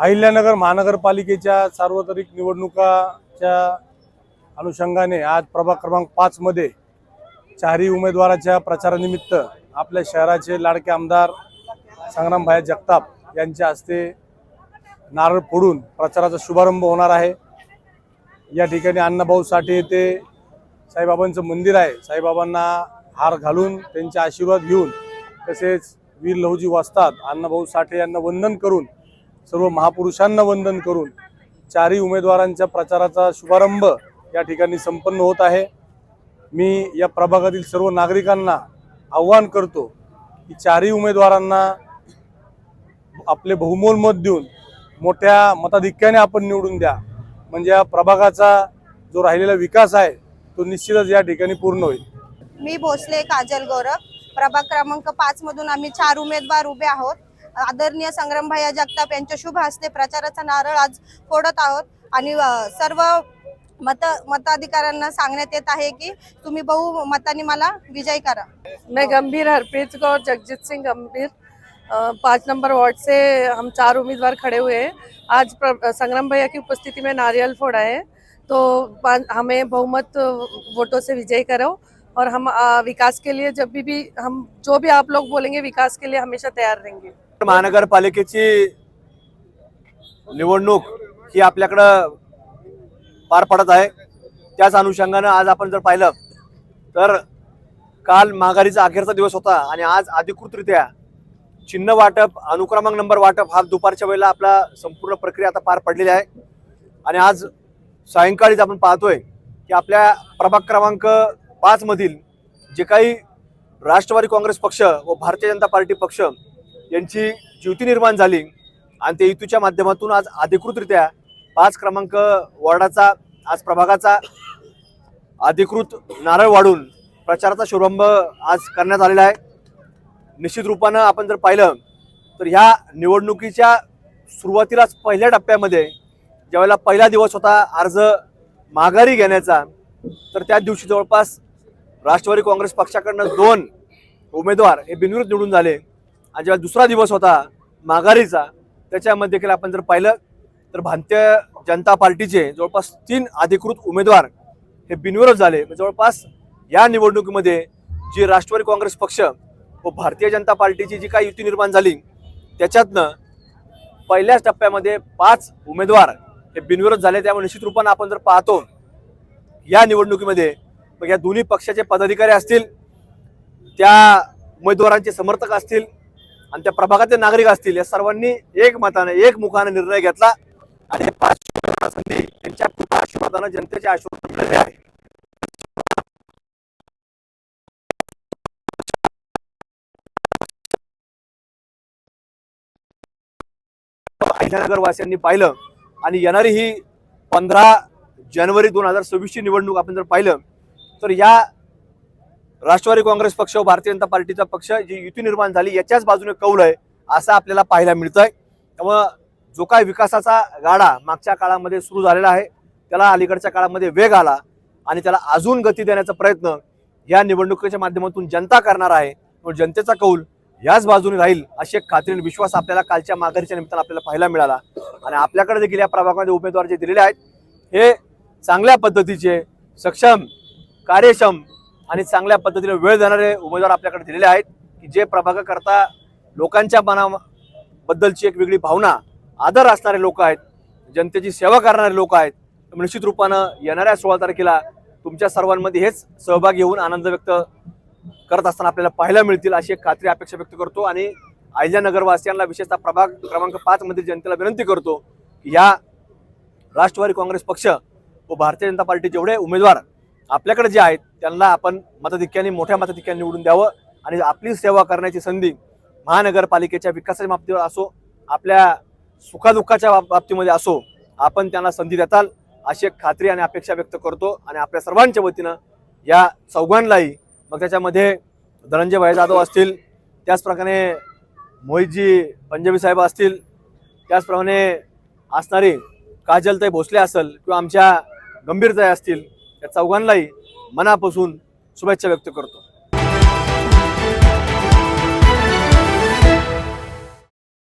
अहिल्यानगर महानगरपालिकेच्या सार्वत्रिक निवडणुकाच्या अनुषंगाने आज प्रभाग क्रमांक पाचमध्ये चारही उमेदवाराच्या प्रचारानिमित्त आपल्या शहराचे लाडके आमदार संग्रामभाई जगताप यांच्या हस्ते नारळ फोडून प्रचाराचा शुभारंभ होणार आहे. या ठिकाणी अण्णाभाऊ साठे येथे साईबाबांचं मंदिर आहे. साईबाबांना हार घालून त्यांचे आशीर्वाद घेऊन तसेच वीर लहुजी वाचतात. अण्णाभाऊ साठे यांना वंदन करून सर्व महापुरुषांना वंदन करून चारही उमेदवारांच्या प्रचाराचा शुभारंभ या ठिकाणी संपन्न होत आहे. मी या प्रभागातील सर्व नागरिकांना आव्हान करतो की चारही उमेदवारांना आपले बहुमोल मत देऊन मोठ्या मताधिक्याने आपण निवडून द्या. म्हणजे या प्रभागाचा जो राहिलेला विकास आहे तो निश्चितच या ठिकाणी पूर्ण होईल. मी भोसले काजल गौरव. प्रभाग क्रमांक पाच मधून आम्ही चार उमेदवार उभे आहोत. आदरणीय संग्रामभाया जगताप यांच्या शुभ हस्ते प्रचाराचा नारळ आज फोडत आहोत. आणि सर्व मत मताधिकाऱ्यांना सांगण्यात येत आहे की तुम्ही बहु मतांनी मला विजयी करा. मैं गंभीर हरप्रीत कौर जगजीत सिंह गंभीर पाच पाँच नंबर वार्ड से हम चार उम्मीदवार खड़े हुए हैं। आज प्र- संग्राम भैया की उपस्थिति में नारियल फोड़ा है। तो हमें बहुमत वोटों से विजयी करो और हम विकास के लिए जब भी भी हम जो भी आप लोग बोलेंगे विकास के लिए हमेशा तैयार रहेंगे। महानगरपालिकेची निवडणूक ही आपल्याकडं पार पडत आहे. त्याच अनुषंगानं आज आपण जर पाहिलं तर काल माघारीचा अखेरचा दिवस होता आणि आज अधिकृतरित्या चिन्ह वाटप अनुक्रमांक नंबर वाटप हा दुपारच्या वेळेला आपला संपूर्ण प्रक्रिया आता पार पडलेली आहे. आणि आज सायंकाळीच आपण पाहतोय की आपल्या प्रभाग क्रमांक पाच मधील जे काही राष्ट्रवादी काँग्रेस पक्ष व भारतीय जनता पार्टी पक्ष यांची युती निर्माण झाली आणि त्या युतीच्या माध्यमातून आज अधिकृतरित्या पाच क्रमांक वॉर्डाचा आज प्रभागाचा अधिकृत नारळ वाढून प्रचाराचा शुभारंभ आज करण्यात आलेला आहे. निश्चित रूपानं आपण जर पाहिलं तर ह्या निवडणुकीच्या सुरुवातीलाच पहिल्या टप्प्यामध्ये ज्यावेळेला पहिला दिवस होता अर्ज माघारी घेण्याचा तर त्या दिवशी जवळपास राष्ट्रवादी काँग्रेस पक्षाकडनं दोन उमेदवार हे बिनविरोध निवडून झाले. आणि जेव्हा दुसरा दिवस होता माघारीचा त्याच्यामध्ये देखील आपण जर पाहिलं तर भारतीय जनता पार्टीचे जवळपास तीन अधिकृत उमेदवार हे बिनविरोध झाले. म्हणजे जवळपास या निवडणुकीमध्ये जी राष्ट्रवादी काँग्रेस पक्ष व भारतीय जनता पार्टीची जी काही युती निर्माण झाली त्याच्यातनं पहिल्याच टप्प्यामध्ये पाच उमेदवार हे बिनविरोध झाले. त्यामुळे निश्चित रूपानं आपण जर पाहतो या निवडणुकीमध्ये मग या दोन्ही पक्षाचे पदाधिकारी असतील त्या उमेदवारांचे समर्थक असतील आणि त्या प्रभागातले नागरिक असतील या सर्वांनी एक मताने एक मुखाने निर्णय घेतला. आणि हे पाच संधी त्यांच्या कृपा आशीर्वादानं जनतेचे आशीर्वाद मिळाले आहे. अहिल्यानगरवासियांनी पाहिलं आणि येणारी ही पंधरा जानेवारी दोन हजार सव्वीसची निवडणूक आपण जर पाहिलं तर या राष्ट्रवादी काँग्रेस पक्ष व भारतीय जनता पार्टीचा पक्ष जी युती निर्माण झाली याच्याच बाजूने कौल आहे असं आपल्याला पाहायला मिळतंय. त्यामुळं जो काय विकासाचा गाडा मागच्या काळामध्ये सुरू झालेला आहे त्याला अलीकडच्या काळामध्ये वेग आला आणि त्याला अजून गती देण्याचा प्रयत्न या निवडणुकीच्या माध्यमातून जनता करणार आहे म्हणून जनतेचा कौल याच बाजूने राहील अशी एक खात्री आणि विश्वास आपल्याला कालच्या माघारीच्या निमित्तानं आपल्याला पाहायला मिळाला. आणि आपल्याकडे देखील या प्रभागामध्ये उमेदवार जे दिलेले आहेत हे चांगल्या पद्धतीचे सक्षम कार्यक्षम आणि चांगल्या पद्धतीने वेळ देणारे उमेदवार आपल्याकडे दिलेले आहेत की जे प्रभागाकरता लोकांच्या मनाबद्दलची एक वेगळी भावना आदर असणारे लोक आहेत जनतेची सेवा करणारे लोक आहेत निश्चित रूपानं येणाऱ्या सोळा तारखेला तुमच्या सर्वांमध्ये हेच सहभागी होऊन आनंद व्यक्त करत असताना आपल्याला पाहायला मिळतील अशी एक खात्री अपेक्षा व्यक्त करतो आणि अहिल्यानगरवासियांना विशेषतः प्रभाग क्रमांक पाच मध्ये जनतेला विनंती करतो की या राष्ट्रवादी काँग्रेस पक्ष व भारतीय जनता पार्टी जेवढे उमेदवार आपल्याकडे जे आहेत त्यांना आपण मताधिक्याने मोठ्या मताधिक्याने निवडून द्यावं आणि आपली सेवा करण्याची संधी महानगरपालिकेच्या विकासाच्या बाबतीवर असो आपल्या सुखादुःखाच्या बाबतीमध्ये असो आपण त्यांना संधी देताल अशी एक खात्री आणि अपेक्षा व्यक्त करतो आणि आपल्या सर्वांच्या वतीनं या चौघांनाही मग त्याच्यामध्ये धनंजय भाई जाधव असतील त्याचप्रमाणे मोहितजी पंजाबी साहेब असतील त्याचप्रमाणे असणारे काजलताई भोसले असेल किंवा आमच्या गंभीरताई असतील या चौघांनाही मनापासून शुभेच्छा व्यक्त करतो.